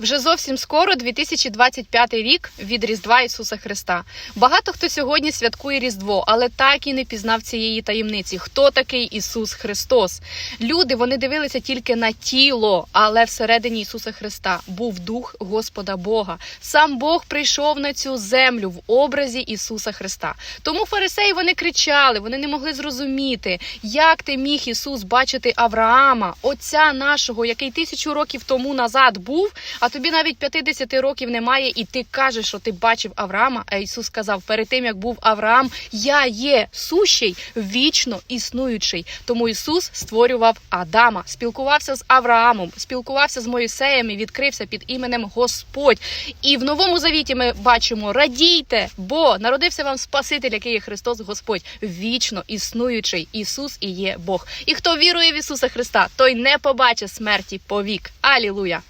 Вже зовсім скоро 2025 рік від Різдва Ісуса Христа. Багато хто сьогодні святкує Різдво, але так і не пізнав цієї таємниці. Хто такий Ісус Христос? Люди вони дивилися тільки на тіло, але всередині Ісуса Христа був дух Господа Бога. Сам Бог прийшов на цю землю в образі Ісуса Христа. Тому фарисеї вони кричали, вони не могли зрозуміти, як ти міг Ісус бачити Авраама, отця нашого, який тисячу років тому назад був, а тобі навіть 50 років немає, і ти кажеш, що ти бачив Авраама. А Ісус сказав: перед тим як був Авраам, я є сущий, вічно існуючий. Тому Ісус створював Адама, спілкувався з Авраамом, спілкувався з Моїсеєм і відкрився під іменем Господь. І в новому завіті ми бачимо: радійте, бо народився вам Спаситель, який є Христос Господь, вічно існуючий Ісус і є Бог. І хто вірує в Ісуса Христа, той не побачить смерті повік. Алілуя!